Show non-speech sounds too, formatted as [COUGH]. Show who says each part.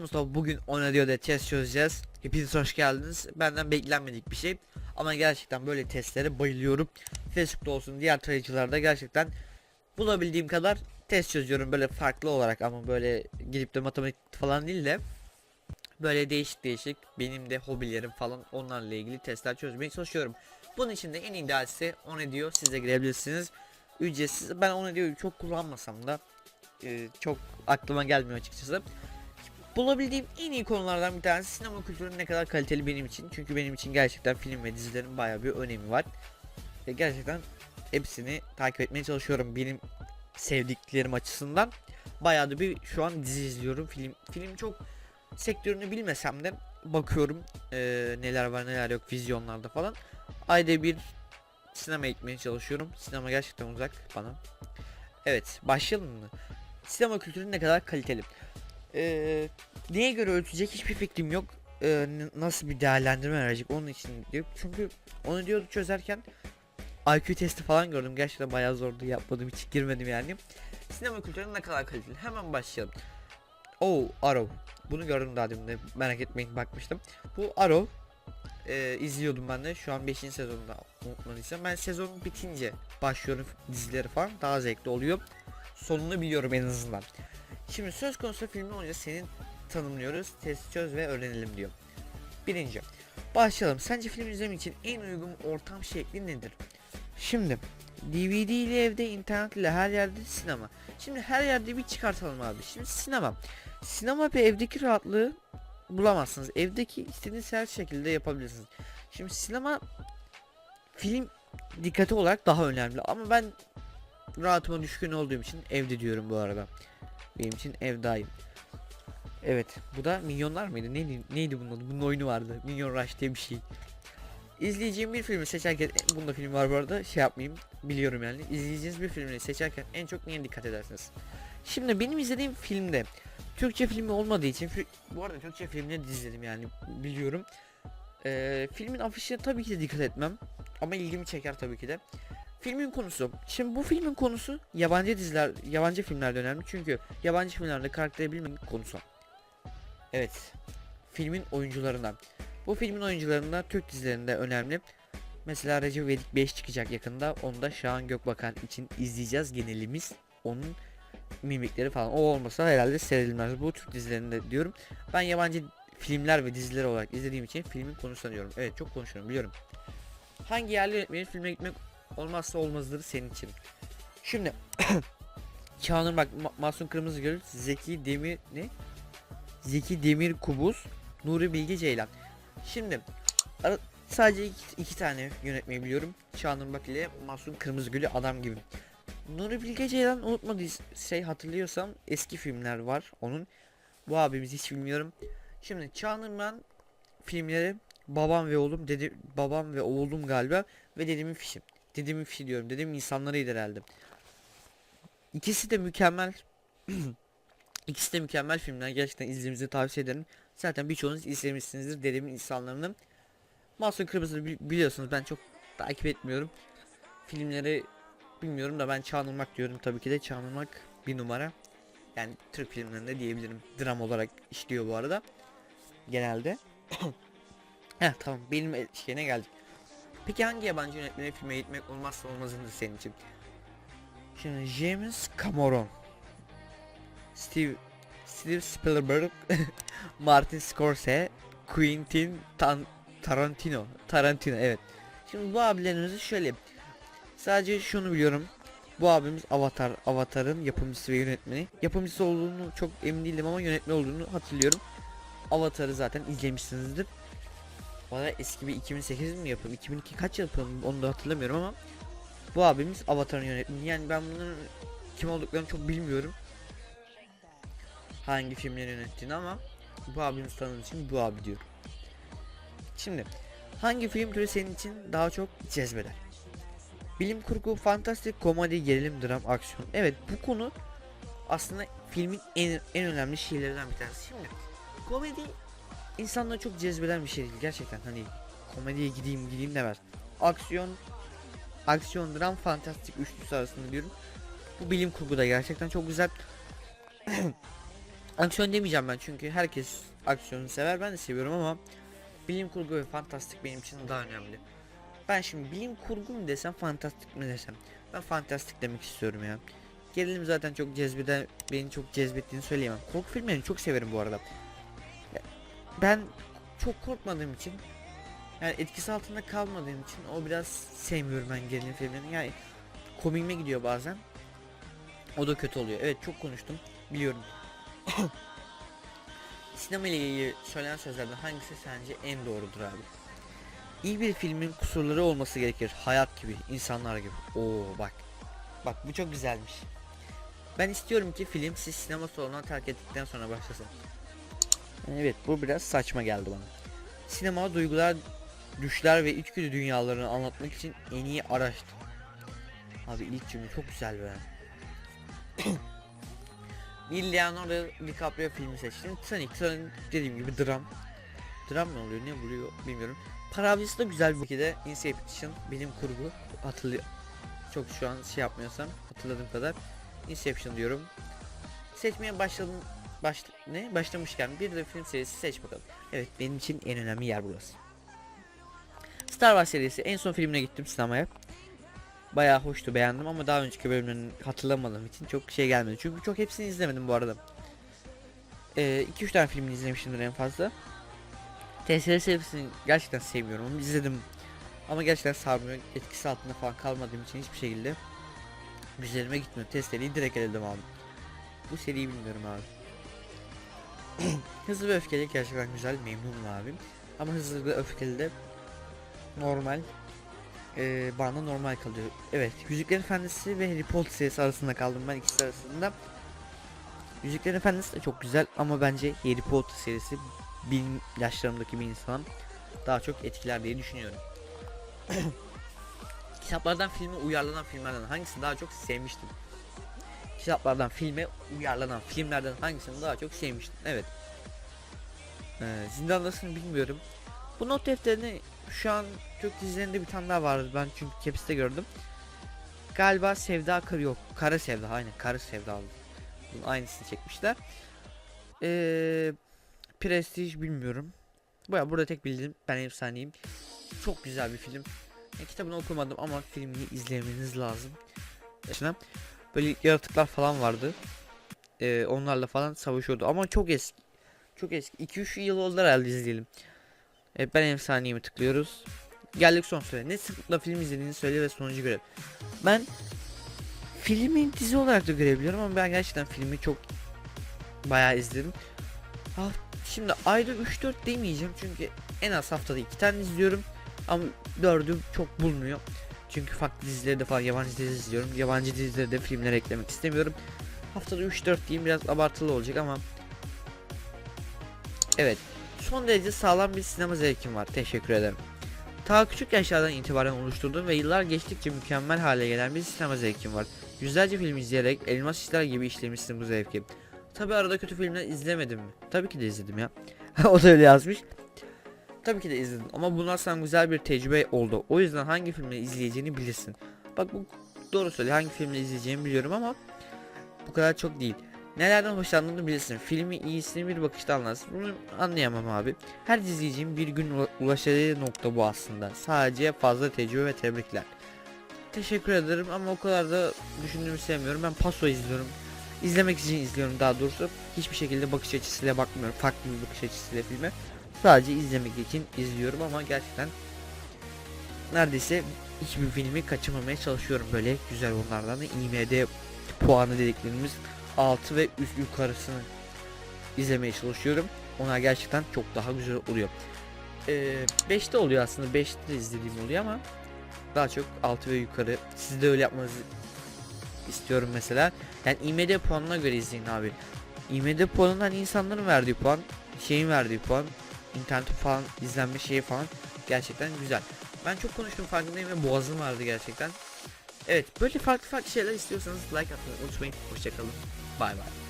Speaker 1: Mustafa bugün ona diyor da test çözeceğiz. Hepiniz hoş geldiniz. Benden beklenmedik bir şey. Ama gerçekten böyle testlere bayılıyorum. Facebook'ta olsun diğer tarayıcılarda gerçekten bulabildiğim kadar test çözüyorum böyle farklı olarak ama böyle gidip de matematik falan değil de böyle değişik değişik benim de hobilerim falan onlarla ilgili testler çözmeye çalışıyorum. Bunun için de en idealisi ona diyor siz de girebilirsiniz. Ücretsiz. Ben ona diyor çok kullanmasam da e, çok aklıma gelmiyor açıkçası. Bulabildiğim en iyi konulardan bir tanesi sinema kültürünün ne kadar kaliteli benim için. Çünkü benim için gerçekten film ve dizilerin bayağı bir önemi var. Ve gerçekten hepsini takip etmeye çalışıyorum benim sevdiklerim açısından. Bayağı da bir şu an dizi izliyorum. Film film çok sektörünü bilmesem de bakıyorum eee, neler var neler yok vizyonlarda falan. Ayda bir sinema gitmeye çalışıyorum. Sinema gerçekten uzak bana. Evet başlayalım mı? Sinema kültürü ne kadar kaliteli? Eee neye göre ölçecek hiçbir fikrim yok. Eee, n- nasıl bir değerlendirme verecek onun için diyor. Çünkü onu diyordu çözerken IQ testi falan gördüm. Gerçekten bayağı zordu yapmadığım hiç girmedim yani. Sinema kültürü ne kadar kaliteli? Hemen başlayalım. Oh Arrow. Bunu gördüm daha demin de merak etmeyin bakmıştım. Bu Arrow eee, izliyordum ben de şu an 5. sezonunda unutmadıysam. Ben sezon bitince başlıyorum dizileri falan daha zevkli oluyor. Sonunu biliyorum en azından. Şimdi söz konusu filmi olunca senin tanımlıyoruz. Test çöz ve öğrenelim diyor. Birinci. Başlayalım. Sence film izlemek için en uygun ortam şekli nedir? Şimdi DVD ile evde, internet ile her yerde sinema. Şimdi her yerde bir çıkartalım abi. Şimdi sinema. Sinema ve evdeki rahatlığı bulamazsınız. Evdeki istediğiniz her şekilde yapabilirsiniz. Şimdi sinema film dikkati olarak daha önemli ama ben rahatıma düşkün olduğum için evde diyorum bu arada. Benim için ev daha iyi. Evet bu da milyonlar mıydı? Neydi, neydi bunun adı? Bunun oyunu vardı. Minyon Rush diye bir şey. İzleyeceğim bir filmi seçerken e, bunda film var bu arada şey yapmayayım biliyorum yani izleyeceğiniz bir filmi seçerken en çok neye dikkat edersiniz? Şimdi benim izlediğim filmde Türkçe filmi olmadığı için bu arada Türkçe filmleri de izledim yani biliyorum. Ee, filmin afişine tabii ki de dikkat etmem ama ilgimi çeker tabii ki de. Filmin konusu. Şimdi bu filmin konusu yabancı diziler, yabancı filmlerde önemli çünkü yabancı filmlerde karakteri bilmenin konusu. Evet. Filmin oyuncularından. Bu filmin oyuncularında Türk dizilerinde önemli. Mesela Recep İvedik 5 çıkacak yakında. Onu da Şahan Gökbakan için izleyeceğiz genelimiz. Onun mimikleri falan. O olmasa herhalde seyredilmez. Bu Türk dizilerinde diyorum. Ben yabancı filmler ve diziler olarak izlediğim için filmin konusunu diyorum. Evet çok konuşuyorum biliyorum. Hangi yerli yönetmenin filme gitmek olmazsa olmazdır senin için? Şimdi [COUGHS] Çağınır bak Ma- Masum Kırmızıgül, Zeki Demir ne? Zeki Demir Kubuz, Nuri Bilge Ceylan. Şimdi ara- sadece iki, iki tane yönetmeyi biliyorum. Çağınır Bak ile Masum Kırmızıgül'ü adam gibi. Nuri Bilge Ceylan unutmadıyız şey hatırlıyorsam eski filmler var onun. Bu abimizi hiç bilmiyorum. Şimdi Çağınırman filmleri babam ve oğlum dedi babam ve oğlum galiba ve dedemin fişi. Dedemin fişi diyorum. Dedemin insanlarıydı herhalde. İkisi de mükemmel. [CLEARS THROAT] İkisi de mükemmel filmler. Gerçekten izlemenizi tavsiye ederim. Zaten birçoğunuz izlemişsinizdir dedemin insanlarını. Masum Kırmızı bili- biliyorsunuz ben çok takip etmiyorum. Filmleri bilmiyorum da ben Çağınırmak diyorum tabii ki de Çağınırmak bir numara. Yani Türk filmlerinde diyebilirim. Dram olarak işliyor bu arada. Genelde. [CLEARS THROAT] Heh tamam benim şeyine geldik. Peki hangi yabancı yönetmene filme gitmek olmazsa olmazındır senin için? Şimdi James Cameron. Steve Steve Spielberg, [LAUGHS] Martin Scorsese, Quentin Tan Tarantino. Tarantino evet. Şimdi bu abilerimizi şöyle sadece şunu biliyorum. Bu abimiz Avatar, Avatar'ın yapımcısı ve yönetmeni. Yapımcısı olduğunu çok emin değilim ama yönetmen olduğunu hatırlıyorum. Avatar'ı zaten izlemişsinizdir. Bana eski bir 2008 mi yapım, 2002 kaç yapım onu da hatırlamıyorum ama bu abimiz Avatar'ın yönetmeni. Yani ben bunların kim olduklarını çok bilmiyorum. Hangi filmleri yönettiğini ama bu abimiz tanıdığı için bu abi diyor. Şimdi hangi film türü senin için daha çok cezbeder? Bilim kurgu, fantastik, komedi, gerilim, dram, aksiyon. Evet bu konu aslında filmin en, en önemli şeylerinden bir tanesi. Şimdi komedi insanları çok cezbeden bir şey değil gerçekten hani komediye gideyim gideyim demez. Aksiyon aksiyon dram fantastik üçlüsü arasında diyorum. Bu bilim kurgu da gerçekten çok güzel. [CLEARS THROAT] Aksiyon demeyeceğim ben çünkü herkes aksiyonu sever ben de seviyorum ama bilim kurgu ve fantastik benim için daha önemli. Ben şimdi bilim kurgu mu desem fantastik mi desem ben fantastik demek istiyorum ya. Gerilim zaten çok cezbeden beni çok cezbettiğini söyleyemem. Korku filmlerini çok severim bu arada. Ben çok korkmadığım için yani etkisi altında kalmadığım için o biraz sevmiyorum ben gerilim filmlerini. Yani komiğime gidiyor bazen. O da kötü oluyor. Evet çok konuştum. Biliyorum. [COUGHS] Sinema ile ilgili söylenen sözlerden hangisi sence en doğrudur abi? İyi bir filmin kusurları olması gerekir. Hayat gibi, insanlar gibi. Oo bak. Bak bu çok güzelmiş. Ben istiyorum ki film siz sinema salonuna terk ettikten sonra başlasın. Evet bu biraz saçma geldi bana. Sinema duygular, düşler ve içgüdü dünyalarını anlatmak için en iyi araçtır. Abi ilk cümle çok güzel be. [COUGHS] bir Leonardo DiCaprio filmi seçtim. Titanic, Titanic dediğim gibi dram. Dram mı oluyor ne vuruyor bilmiyorum. Para avcısı da güzel bir şekilde Inception bilim kurgu hatırlıyor. Çok şu an şey yapmıyorsam hatırladığım kadar Inception diyorum. Seçmeye başladım baş ne başlamışken bir de film serisi seç bakalım. Evet benim için en önemli yer burası. Star Wars serisi en son filmine gittim sinemaya. Bayağı hoştu beğendim ama daha önceki bölümlerini hatırlamadığım için çok şey gelmedi. Çünkü çok hepsini izlemedim bu arada. 2-3 tane filmini izlemişimdir en fazla. TSR serisini gerçekten sevmiyorum ama izledim. Ama gerçekten sarmıyor. Etkisi altında falan kalmadığım için hiçbir şekilde üzerime gitmiyor. TSR'yi direkt eledim abi. Bu seriyi bilmiyorum abi. [CLEARS THROAT] Hızlı ve öfkeli gerçekten güzel memnunum abi. Ama hızlı ve öfkeli de normal ee, bana normal kalıyor. Evet, Yüzüklerin Efendisi ve Harry Potter serisi arasında kaldım ben ikisi arasında. Yüzüklerin Efendisi de çok güzel ama bence Harry Potter serisi bin yaşlarımdaki bir insan daha çok etkiler diye düşünüyorum. [CLEARS THROAT] Kitaplardan filme uyarlanan filmlerden hangisini daha çok sevmiştim? Kitaplardan filme uyarlanan filmlerden hangisini daha çok sevmiştim? Evet. Ee, Zindandasını bilmiyorum. Bu not defterini şu an Türk dizilerinde bir tane daha vardı ben çünkü Caps'te gördüm. Galiba Sevda Karı yok. Kara Sevda aynen Kara Sevda. Bunun aynısını çekmişler. Ee, Prestige bilmiyorum. Baya burada tek bildiğim ben efsaneyim. Çok güzel bir film. Ya, kitabını okumadım ama filmini izlemeniz lazım. Mesela böyle yaratıklar falan vardı. Ee, onlarla falan savaşıyordu ama çok eski. Çok eski. 2-3 yıl oldu herhalde izleyelim. Evet ben efsaneyimi tıklıyoruz. Geldik son süre. Ne sıklıkla film izlediğini söyle ve sonucu görev. Ben filmi dizi olarak da görebiliyorum ama ben gerçekten filmi çok bayağı izledim. Ha, şimdi ayda 3-4 demeyeceğim çünkü en az haftada 2 tane izliyorum. Ama 4'ü çok bulmuyor. Çünkü farklı dizilerde falan yabancı dizi izliyorum. Yabancı dizilerde filmler eklemek istemiyorum. Haftada 3-4 diyeyim biraz abartılı olacak ama Evet son derece sağlam bir sinema zevkim var. Teşekkür ederim. Ta küçük yaşlardan itibaren oluşturduğum ve yıllar geçtikçe mükemmel hale gelen bir sinema zevkim var. Yüzlerce film izleyerek elmas işler gibi işlemişsin bu zevki. Tabi arada kötü filmler izlemedim mi? Tabii ki de izledim ya. [LAUGHS] o da öyle yazmış. Tabii ki de izledim ama bunlar sana güzel bir tecrübe oldu. O yüzden hangi filmleri izleyeceğini bilirsin. Bak bu doğru söylüyor. Hangi filmleri izleyeceğimi biliyorum ama bu kadar çok değil. Nelerden hoşlandığını bilirsin. Filmi iyisini bir bakışta anlarsın. Bunu anlayamam abi. Her izleyicinin bir gün ula- ulaşacağı nokta bu aslında. Sadece fazla tecrübe ve tebrikler. Teşekkür ederim ama o kadar da düşündüğümü sevmiyorum. Ben paso izliyorum. İzlemek için izliyorum daha doğrusu. Hiçbir şekilde bakış açısıyla bakmıyorum. Farklı bir bakış açısıyla filme. Sadece izlemek için izliyorum ama gerçekten neredeyse hiçbir filmi kaçırmamaya çalışıyorum böyle güzel onlardan da IMD puanı dediklerimiz 6 ve üst yukarısını izlemeye çalışıyorum. Onlar gerçekten çok daha güzel oluyor. Ee, 5'te oluyor aslında 5'te de izlediğim oluyor ama daha çok 6 ve yukarı. Siz de öyle yapmanızı istiyorum mesela. Yani IMD puanına göre izleyin abi. IMD puanından insanların verdiği puan, şeyin verdiği puan, internet falan izlenme şeyi falan gerçekten güzel. Ben çok konuştum farkındayım ve boğazım vardı gerçekten. Evet böyle farklı farklı şeyler istiyorsanız like atmayı unutmayın. Hoşçakalın. Bay bay.